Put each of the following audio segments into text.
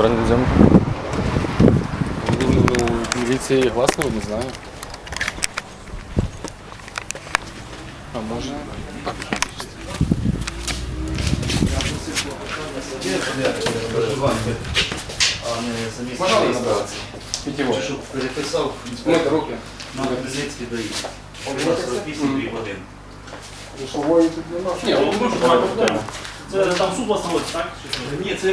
заборонена зйомка? Ну, міліції гласно, не знаю. А може? Так. А не самі Можна себе набратися? Питєво. Чи що переписав інспектор руки. на Березицький даїть. 48 годин. Душової тут нема. Ні, Ну, ну, Це там суд вас наводить, так? Чи що? Ні, це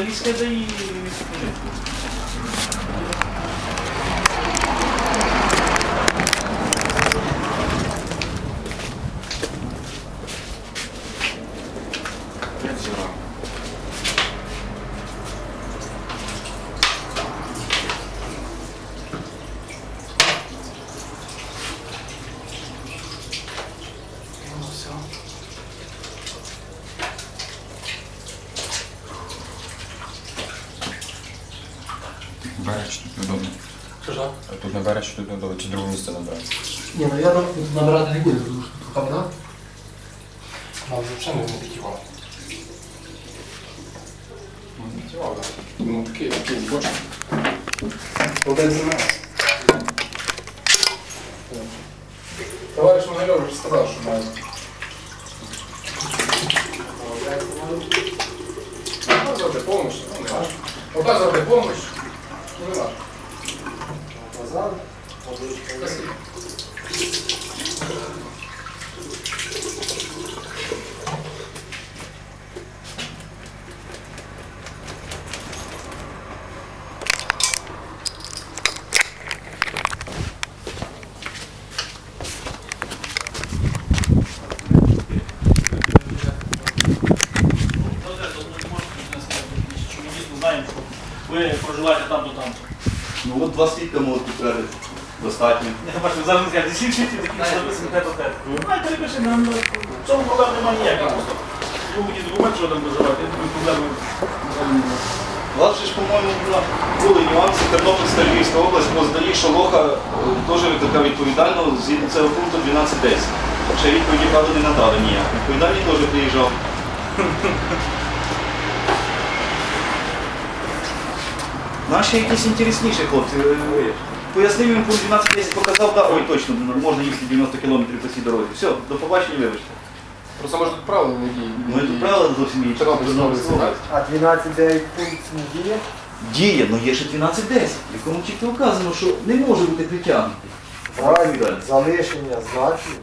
тут неудобно. Що ж? А Тут не береш, тут неудобно, чи друге місце набрати. Ні, ну я там набирати не буду, тому що тут камна. Нам взагалі не питєво. Питєво, так. Ну, такий, такий бочок. Один займається. Товариш Могильов вже сказав, що має. Оказувати помощь, ну не важко. Оказувати помощь, ну не важко. Назад. Спасибо. Що ми дійсно знаємо, що ви проживаєте там, то там. Ну можуть підтвердити. Достатньо. Я бачу, зараз не скажете, всі всі такі записані те то те. Давай перепиши, нам в цьому проблем немає ніяких. Просто будь документ, що там проживаєте, я думаю, проблеми. У вас ж, по-моєму, були нюанси Тернопільська Львівська область, бо здалі Шолоха е, теж така відповідальна згідно цього пункту 12.10. Ще відповіді, правда, не надали ніяк. Відповідальний теж приїжджав. Наші якісь інтересніші хлопці. Е, Пояснив їм пункт 12.10 показав, да, ой, точно, можна їхати 90 кілометрів по цій дорозі. Все, до побачення, вибачте. Просто може тут правила не діють. Ми тут правила зовсім інші. Так? А 12.9 пункт не діє? Діє, але є ще 12.10, в якому чітко вказано, що не може бути притягнутий. В разі залишення знаків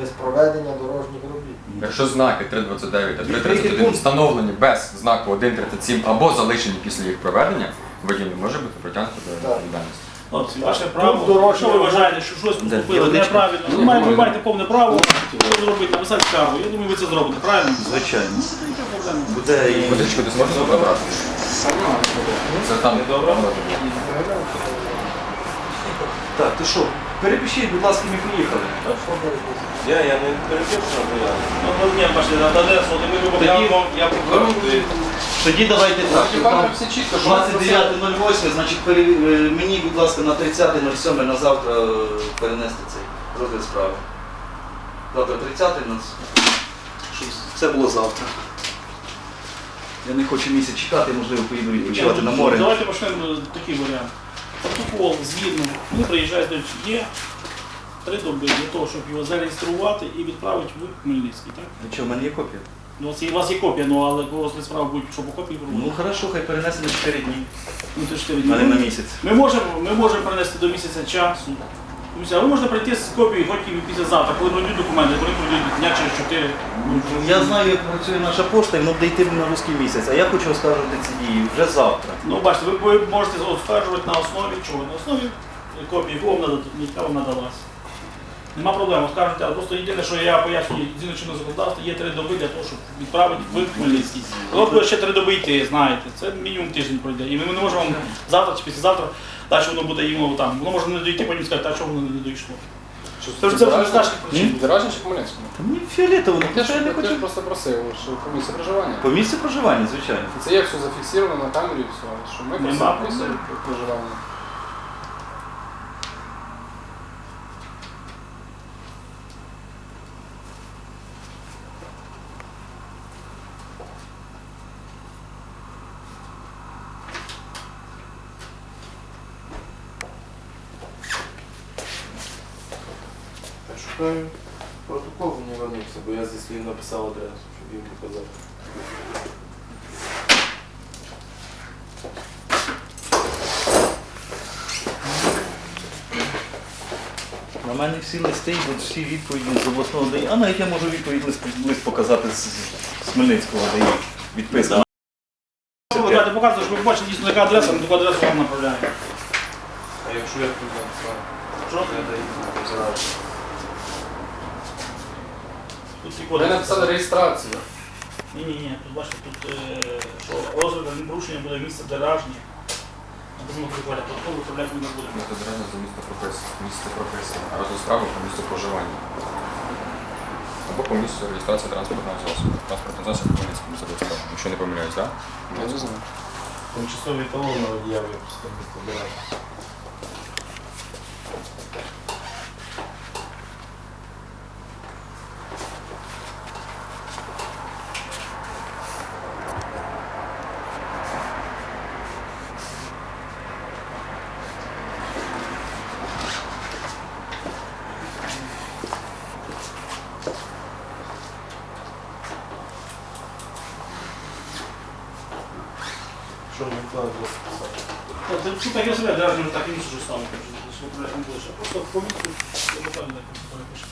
без проведення дорожніх робіт. Якщо знаки 329 та Відкритий 331 встановлені без знаку 1.37 або залишені після їх проведення, водій може бути притягнутий до Так. відповідальності. Хлопці, ваше право. Якщо ви вважаєте, що щось Є неправильно, ви маєте, ви маєте повне право що зробити, написати скаргу. Я думаю, ви це зробите, правильно? Звичайно. Ну. Буде і Водичку десь можна забрати? Це там добре. Так, то що, перепишіть, будь ласка, ми поїхали. Я, я не перепрошую, бо я. Ну, ну, ні, бачите, на Одесу, от ми Тоді- я вам, я покажу. Тоді давайте так. Все чітко, що 29.08, значить, пере- е, мені, будь ласка, на 30.07 на завтра е, перенести цей розгляд справи. Завтра 30 у нас. Щоб це було завтра. Я не хочу місяць чекати, можливо, поїду відпочивати на море. Давайте почнемо такий варіант. Протокол згідно, він приїжджає до є три доби для того, щоб його зареєструвати і відправити в Хмельницький. Так? Ну що, в мене є копія? Ну, у вас є- у вас є копія, ну, але коли розгляд справи будуть, що по копії Ну хорошо, хай перенесе на 4 дні, Ну, то 4 а не на дні. місяць. Ми можемо, ми можемо принести до місяця часу. Друзі, А ви можете прийти з копією хоч і післязавтра, коли пройдуть документи, коли пройдуть дня через 4. Я знаю, як працює наша пошта, і воно буде йти на русський місяць, а я хочу оскаржувати ці дії вже завтра. Ну, бачите, ви ви можете оскаржувати на основі чого? На основі копії, яку вам надад- яка вам надалась. Нема проблем, оскаржуйте, але просто єдине, що я пояснюю, згідно чинного законодавства, є три доби для того, щоб відправити в Хмельницький. Коли буде ще три доби йти, знаєте, це мінімум тиждень пройде. І ми не можемо вам завтра чи післязавтра, далі воно буде їм там. Воно може не дійти, потім сказати, а чого воно не дійшло. Це вже це наших причин. Дорожній чи Хмельницькому? Та мені фіолетово, ну Я що я не ж я хочу. просто просив, що по місці проживання. По місцю проживання, звичайно. Це є все зафіксовано на камері, і все. Що ми Нема просимо місце проживання. Хай протокол мені вернувся, бо я зі слів написав адресу, щоб їм показати. На мене всі листи йдуть, всі відповіді з обласного ДАІ. А навіть я можу відповідь лист, лист показати з, з Хмельницького ДАІ. Відписка. Ви давайте показуєте, щоб ви бачите дійсно яка адреса, на таку адресу вам направляємо. А якщо я тут написав, Що? я даю зараз. Тут ці Ми написали реєстрацію. Ні, ні, ні, тут бачите, тут е, що розгляд порушення буде місце деражні. Написано прикладі, протокол виправляти не за місто прописано. Місце прописано. А розгляд справи по місцю проживання. Або по місцю реєстрації транспортного засобу. Транспортний засіб Хмельницький місто справи. Якщо не помиляюсь, так? Я не знаю. Тимчасовий талон на водія випустив місто Деревня. Що мені план розписати? Та, Тут так я себе деражні так інше вже стане, що виправляти не буде. ще. Просто по місцю, я перепишу.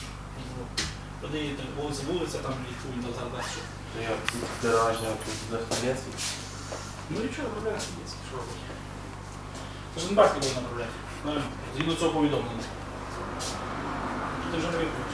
Тоді так, вулиця, вулиця, там відповідно зараз що. То я тут деражня, тут де Хмельницький. Ну нічого, є, що робити. Це ж не батьки буде направляти. Згідно цього повідомлення. Ти вже не відповіш.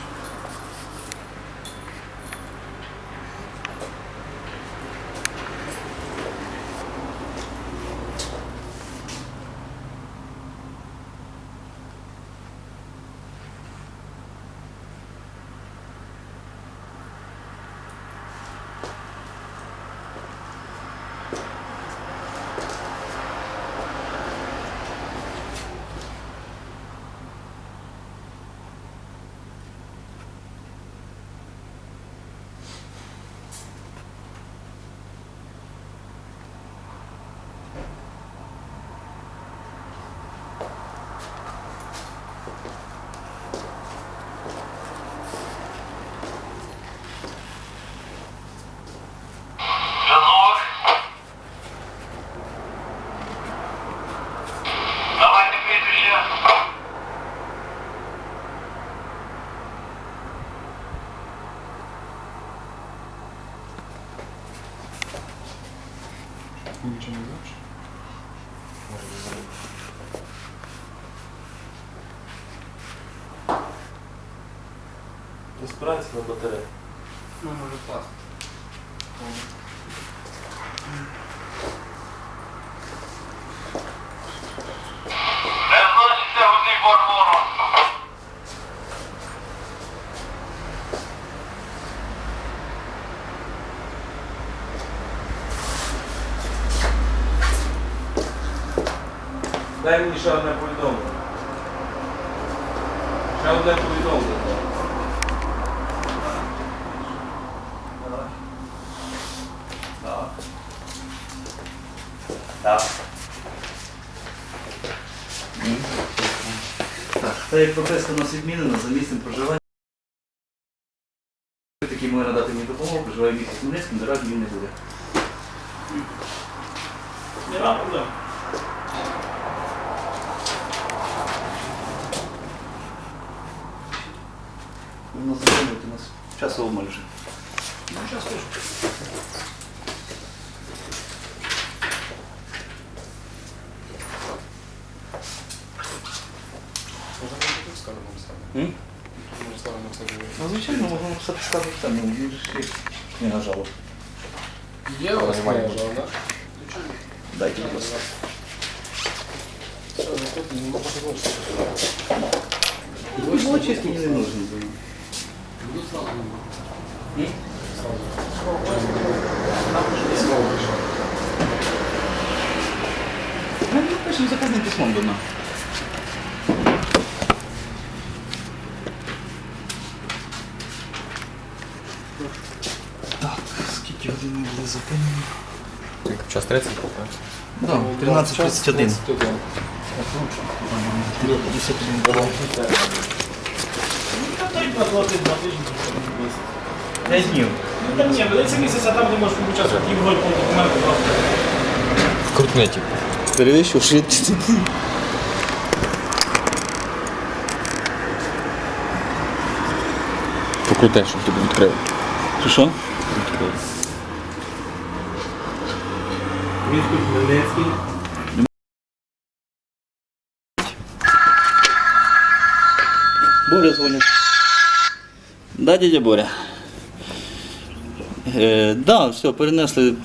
Давайте прізвище. Нічого не знаєш? На батарею. Ну, може клас. Не зноситься. Дай мені ще одне повідомлення. Ще одне повідомлення. Так. Як прописка у нас відмінена за місцем проживання. Який може надати мені допомогу, проживає в місті Хмельницькому, наразі він не буде. Нема проблем. Ви нас затримуєте, у нас часу вже. Ну, зараз скажу. Може, ми тут Ну, звичайно, можна все сказати там, ну, він же ж є книга жалоб. Є у вас Немає. книжа, да? Дайте, будь ласка. Все, ну тут не можна залишити. Ну, чесно, мені не. М? Ми напишемо заказним письмом до нас. Так, скільки зупинені? Час 30, так? Да, 13.31. 31. Ну, та й платити два тижні. П'ять днів. Та ні, ведеться місяця там, де можеш участвувати і вроді по документу просто. В крутнеті. Перевищив швидкість. Покруте, щоб тобі відкрив. Що що? Місто Хмельницький. Боря дзвонить. Да, дядя Боря. Е, да, все, перенесли.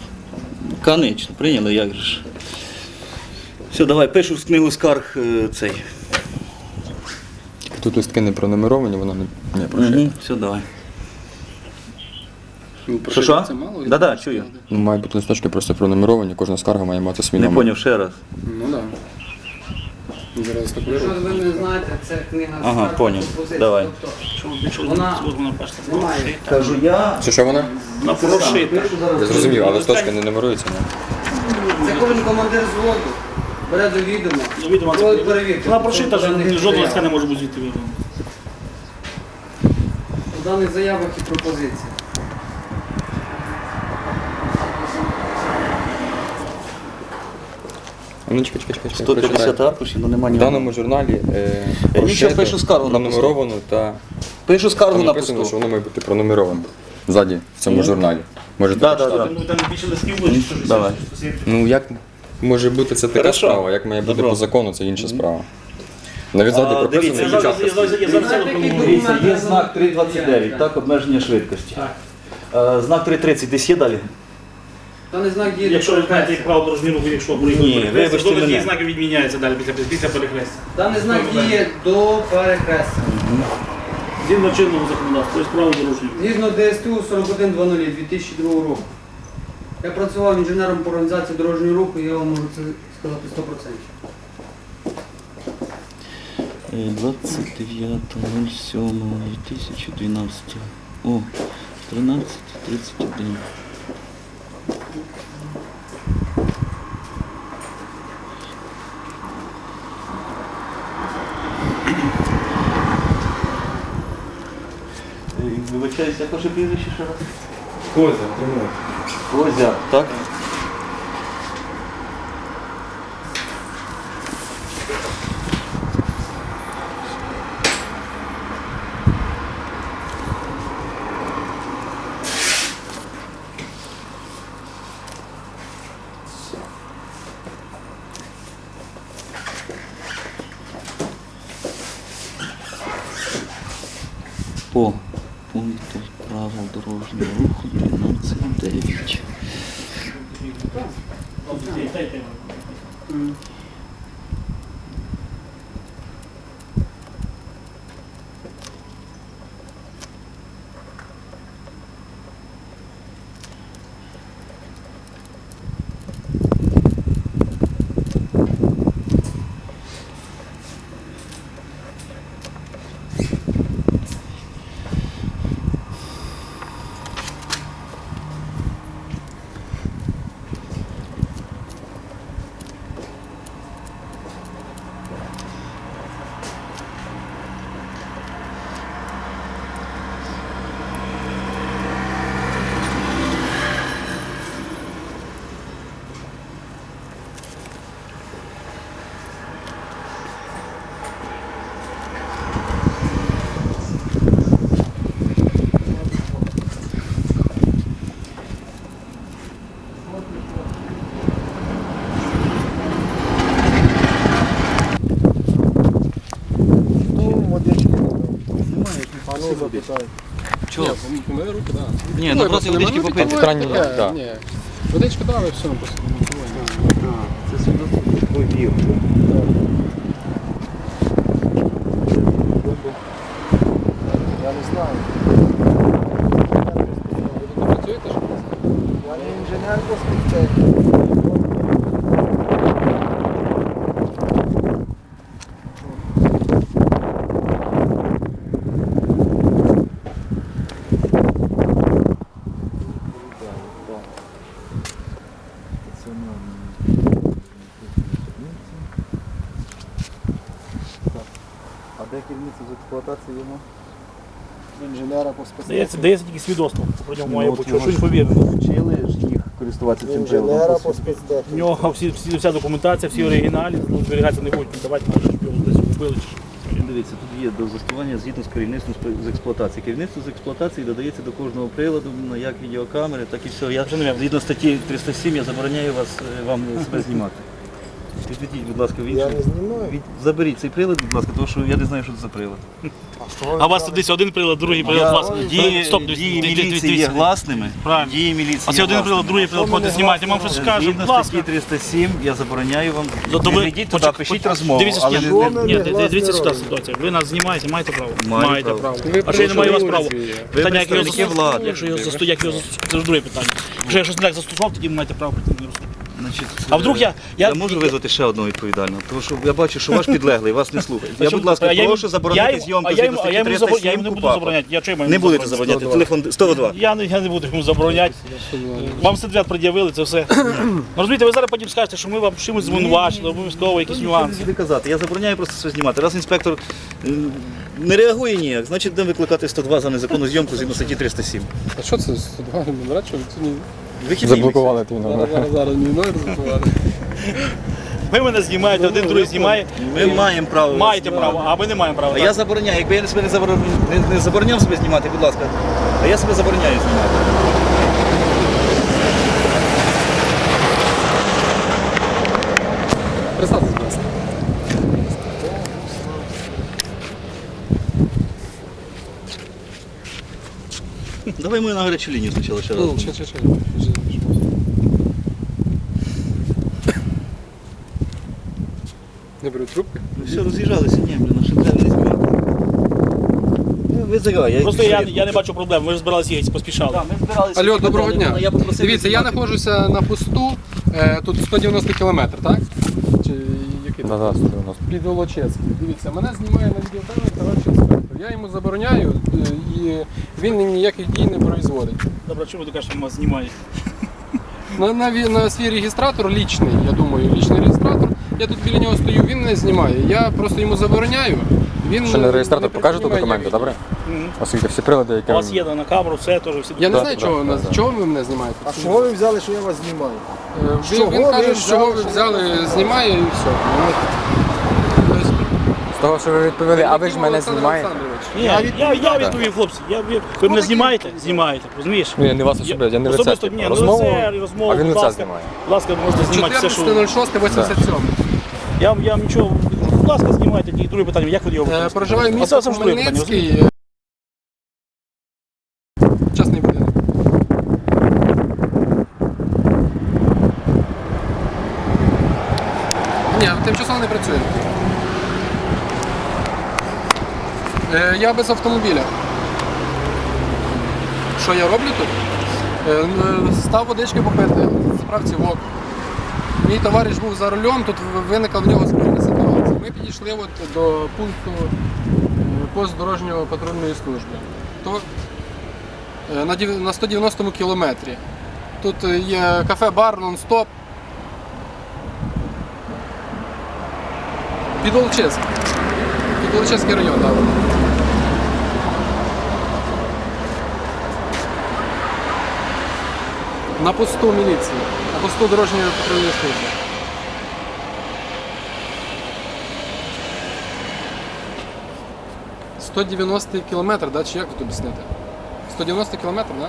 Конечно, прийняли, як же ж. Все, давай, пишу в книгу скарг е, цей. Тут листки не пронумеровані, воно не, не прошито. Угу, все, давай. Ну, Що що? Це мало? Да, да, чую. Ну, мають бути листочки просто пронумеровані, кожна скарга має мати свій Не номер. поняв ще раз. Ну так. Да. Зараз так Якщо ви не знаєте, це книга Ага, скарг поняв. пропозицій. Давай. Тобто, Вона- немає. Кажу я. Це що вона? на прошита. Я зрозумів, а листочки не нумеруються, ні? Це кожен командир зводу бере до відома. Ну, Проводить перевірки. Вона прошита, що Даних жодного листка не може бути звідти вирвано. У даних заявах і пропозиції. Ну чекай, чекай, чекай. чекай, 150 прочитай. аркушів, ну нема В даному журналі е, Я нічого пишу скаргу пронумеровано та Пишу скаргу на написано, пусту. що воно має бути пронумеровано. Ззаді, в цьому журналі. Можете Да, да, да. Ну, там більше листків буде, що ж Давай. Ну як може бути це така Хорошо. справа, як має бути Добро. по закону, це інша справа. Навіть ззаді А, прописано дивіться, Я зараз зараз- зараз Є знак 329, так, обмеження швидкості. Е, Знак 330 десь є далі? Та не знак діє. Якщо ви знаєте, як право дорожнього руху, якщо проїхали Ні, вибачте то такі знаки відміняються далі після, після перехрестя. Даний знак діє до перехрестя. Згідно чинного законодавства, тобто право дорожнього. Згідно ДСТУ 4100 2002 року. Я працював інженером по організації дорожнього руху, і я вам можу це сказати 100%. 29.07.2012. О, 13.31. Вибачаюсь, як ваше прізвище ще раз? Козя, Тимур. Козя, так? По пункту правил дорожнього руху 12.9. Ні, помили руки, так. Ні, ну просто водички попити. Там да. Ні. Дали, все, просто нічого. Це свідоцтво водіїв. Я не знаю. Ви не працюєте ж? Я не інженер по спеціальності. А де керівництво з експлуатації йому? інженера по. Дається, дається тільки свідоцтво, про нього має Ну, бути, що він повірний. Вчили ж їх користуватися цим. Інженера по В спецтехніці. нього всі, всі, вся документація, всі оригіналі, ну, зберігатися не будуть, давати, може, щоб його десь купили чи що. Дивіться, тут є до застосування згідно з керівництвом з експлуатації. Керівництво з експлуатації додається до кожного приладу, ну, як відеокамери, так і все. Я згідно статті 307 я забороняю вас е, вам себе знімати. Відведіть, будь ласка, в Я не знімаю. Від- Заберіть цей прилад, будь ласка, тому що я не знаю, що це за прилад. А у вас тут десь один прилад, другий прилад, вас... Дії, Стоп, дії дивіться, дивіться, міліції є дивіться. гласними. Правильно. Дії міліції А це є один прилад, другий прилад, ходить, знімайте, вам щось Згідно будь ласка. статті 307 я забороняю вам. Зато не ви йдіть туди, почек- пишіть розмову, Дивіться, але ні, не, дивіться сюди ситуація. Ви нас знімаєте, маєте право? Маю маєте право. А що я не маю у вас право? Питання, як його представники застосувати, влади. якщо його застосувати, як його застосувати, це ж друге питання. Якщо я щось не так застосував, тоді ви маєте право прийти на розсуд. Значить, А вдруг я- я- я можу визвати ще одного відповідального, тому що я бачу, що ваш підлеглий вас не слухає. Я, будь ласка, я йому- прошу я заборонити зйомку а я згідно йому- а статті я йому забор- 307 Я йому не буду КУпАПа. забороняти. Я чому Не будете забороняти. Телефон 102. Я не, я не буду йому забороняти. Вам сертифікат пред'явили, це все. Ну, Розумієте, ви зараз потім скажете, що ми вам чимось звинувачили, обов'язково якісь нюанси. Нюанси. казати. Я забороняю просто все знімати. Раз інспектор м, не реагує ніяк, значить будемо викликати 102 за незаконну зйомку згідно статті 307. А що це 102 номера? Що ви сьогодні Вихідний Заблокували твій номер. зараз, зараз, мій номер заблокували? Ви мене знімаєте, один другий знімає. Ми маємо право. Маєте право, а ми не маємо права. А так? я забороняю. Якби я себе не, забороняв, не, не забороняв себе знімати, будь ласка. А я себе забороняю знімати. Представтесь, Давай ми на гарячу лінію спочатку ще раз. Ну, чи, чи, чи. Не беруть трубки? Ну все, роз'їжджалися, ні, блін, а що треба не знімати. Ну, Ви загай, я Просто я, я не бачу проблем, ми ж збиралися їхати, поспішали. Так, ми збиралися. Алло, доброго дня. Я попросив Дивіться, я знаходжуся на посту, е, тут 190 кілометр, так? Чи який? Да, да, 190. Під Волочецький. Дивіться, мене знімає на відеокамеру товариш інспектор. Я йому забороняю е, і він ніяких дій не производить. Добре, чому ти кажеш, що вас знімають? На, на, на свій реєстратор лічний, я думаю, лічний реєстратор. Я тут біля нього стою, він не знімає. Я просто йому забороняю. Він Ще не реєстратор не покажете документи, добре? Мгм. Оскільки всі прилади, які... У вас є на камеру, все теж всі. Я не знаю, да, чого, да, нас- да. чого ви мене знімаєте. А чого ви взяли, що я вас знімаю? Е, Він, чого він ви каже, взяли, чого ви взяли, знімає і все. Ну, того, що ви відповіли, а ви ж мене знімаєте. Ні, я, я, відповів, хлопці. Я, ви, ви мене знімаєте? Знімаєте, розумієш? Ні, не вас особисто, я не лице. Особисто, ні, Розмову, це розмову, а він будь лице ласка. знімає. Будь ласка, можете знімати все, що... 14.06.87. Я, вам- я вам нічого... Будь ласка, знімайте. І друге питання, як ви його Е, використовуєте? Проживаю в Оце місті завжди друге питання. Хмельницький. е, Частний будинок. Ні, тимчасово не працює. Е, Я без автомобіля. Що я роблю тут? Е, Став водички попити, заправці вок. Мій товариш був за рулем, тут виникла в нього спільна ситуація. Ми підійшли от до пункту е, пост дорожньої патрульної служби. То е, на дів- на 190 кілометрі. Тут е, є кафе-бар нон-стоп. Під Волчиськ. Під Волчиський район, так. На посту міліції, на посту дорожньої патрульної служби. «190 кілометр, да? чи як тут об'яснити? 190 кілометр, да?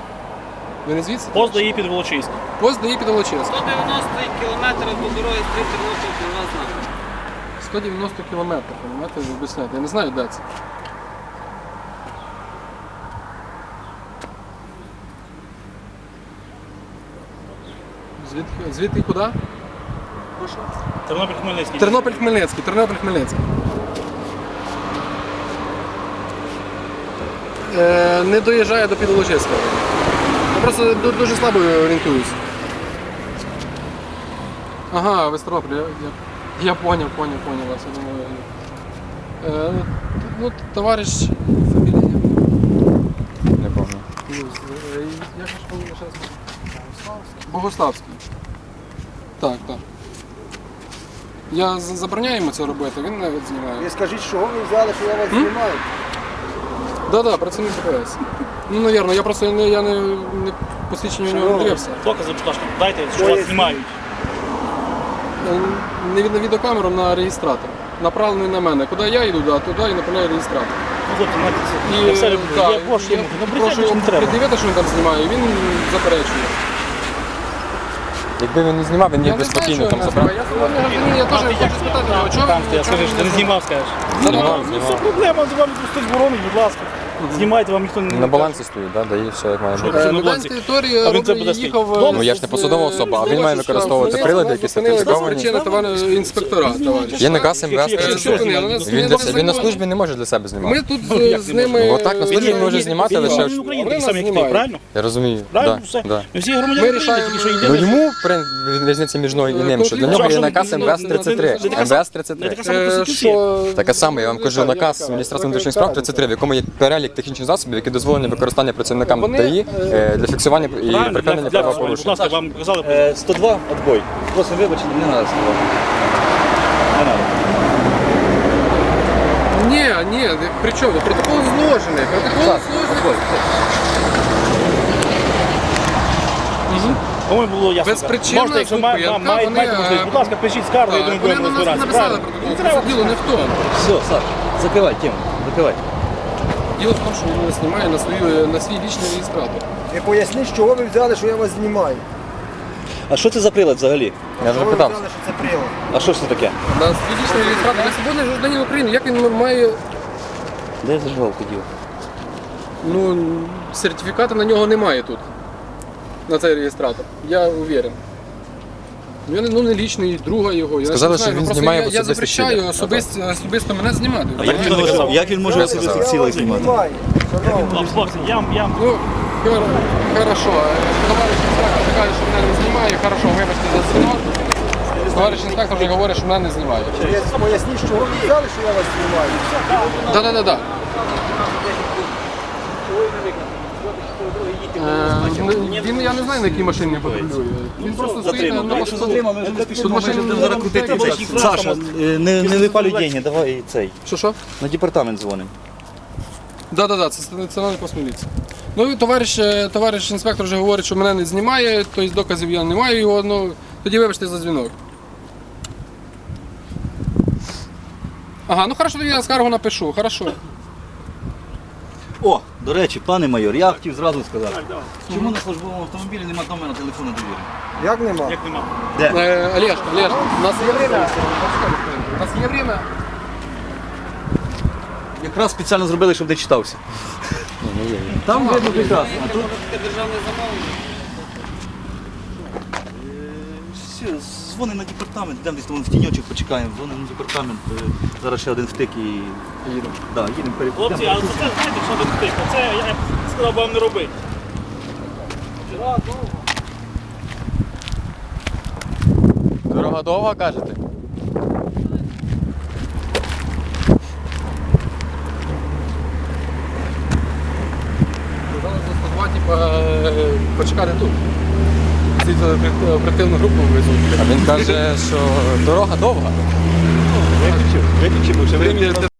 Ви не звідси? Пост дає під Волочиськ. Пост дає під Волочиськ. 190 кілометрів по дорозі 30 років до вас знаю. 190 кілометрів, розумієте, ви об'ясняєте. Я не знаю, де це. Звідки, звідки куди? Тернопіль Хмельницький. Тернопіль Хмельницький, Тернопіль Хмельницький. Е, не доїжджає до Підволочиська. Я просто ду- дуже слабо орієнтуюсь. Ага, ви з Тернополя. Я, я, я поняв, поняв, поняв вас. Я думаю, е, ну, товариш фамілія. Не пам'ятаю. Ну, з- е, Як ж фамілія ще раз? Богославський. Так, так. Я з- забороняю йому це робити, він навіть знімає. Ви скажіть, чого ви взяли, що я вас знімаю? Да, да, працівник ДПС. Ну, навірно, я просто не, я не, не посвідчення у нього не дивився. Докази, будь ласка, дайте, що вас знімають. Е, Не від на відеокамеру на реєстратор. Направлений на мене. Куди я йду, да, туди і направляю реєстратор. Ну, хлопці, знаєте, це- І я все люблю. да, Я прошу я йому, ну, брехати ж його не треба. пред'явити, що він там знімає, він заперечує. Якби він не знімав, він Я міг би спокійно там він забрати. Я не розумію, я теж хочу спитати а чого Там, скажу, що ти не знімав, скажеш. Знімав, Ну. Це проблема, з вами тут хтось будь ласка. Знімайте, вам ніхто не На балансі стоїть, да, дає все як має бути. Е, на балансі. території А він це буде їхав... стоїть. е, Ну, я ж не посадова особа, а він має використовувати прилади, які сертифіковані. причини товариш інспектора, товариш. Є наказ МВС Якщо- 33. Зупинили, вони Він, для, він на службі не може для себе Ми знімати. тут Ну, е, як з не ними... Ну, так, на службі Ні, може знімати ні, лише- ні, України вони як ти, знімають. правильно? Я розумію. Правильно? Да, Все. да. Ми всі громадяни Ми України, рішаємо- тільки що Ну йдемо. йому при- різниця між мною і ним, що для нього є наказ МВС 33. МВС 33. Така сама Е, Конституція. що- Таке саме, я вам кажу, наказ? Міністерства внутрішніх справ 33, в якому є перелік технічних засобів, які дозволені використання працівникам Вони, ДАІ е, для фіксування і Правильно, припинення для- Будь ласка, вам казали, Е, 102 отбой. Просимо вибачення, не треба сказати. Не треба. Ні, ні, при чому? Протокол зложений. Протокол зложений. по-моєму, було ясно. Безпричинна Можете, якщо зупинка, ма- маєте вони, маєте можливість, е, будь ласка, пишіть скаргу, я Так, думаю, Вони будемо на нас розбиратися. написали Правильно? протокол. Не. Діло не в тому. Все, Саш, закривай тему, закривай. Діло в тому, що він мене знімає на, свою, на свій вічний реєстратор. Ви поясніть, чого ви взяли, що я вас знімаю. А що це за прилад взагалі? Я вже Чого ви питав. взяли, що це прилад? А що ж це таке? На свій вічний реєстратор. Я свободний гражданин України. Як він має Де я зажигалку дів? Ну, сертифіката на нього немає тут. На цей реєстратор. Я уверен. Ну, я не, ну, не лічний, друга його. Я Сказали, не знаю, що він просто знімає я, я особисті запрещаю особисто, особисто мене знімати. А як він може- Як він може цілих знімаю. знімати? Шановні. Хлопці, я вам- я вам Ну, хор- хорошо. Е, Товариш інспектор каже, що мене не знімає. Хорошо, вибачте за дзвінок. Товариш інспектор вже говорить, що мене не знімає. Пояс- Поясніть, чого ви взяли, що я вас знімаю. Да-да-да-да. Е, Він, я не знаю, на якій машині патрулює. Він просто стоїть на. Тут машина зараз крутити цей. ж Саша, е, не, не випалюй деньги, давай цей. Що, що? На департамент дзвонимо. Да, да, да, це національний пост міліції. Ну і товариш, е, товариш інспектор вже говорить, що мене не знімає, тобто доказів я не маю його, ну тоді вибачте за дзвінок. Ага, ну хорошо, тоді я скаргу напишу, хорошо. О, до речі, пане майор, я хотів зразу сказати. Чому на службовому автомобілі нема номера телефону довіри? Як нема? Як нема. Де? Е, Олеж, Олеж, у нас є время. У нас є время. Якраз спеціально зробили, щоб не читався. Там видно прекрасно. А тут... Все, дзвони на департамент, йдемо десь там в тіньочок почекаємо, дзвонимо на департамент, е, зараз ще один втик і їдемо. Да, їдемо перед- Хлопці, йдемо але це знаєте, що ви тихо. Це я б сказав вам не робити. Дорога довга, кажете? Зараз за 102, типа, е, почекати тут. Слідчо оперативну групу везуть. А він каже, що дорога довга. Виключив, виключив, вже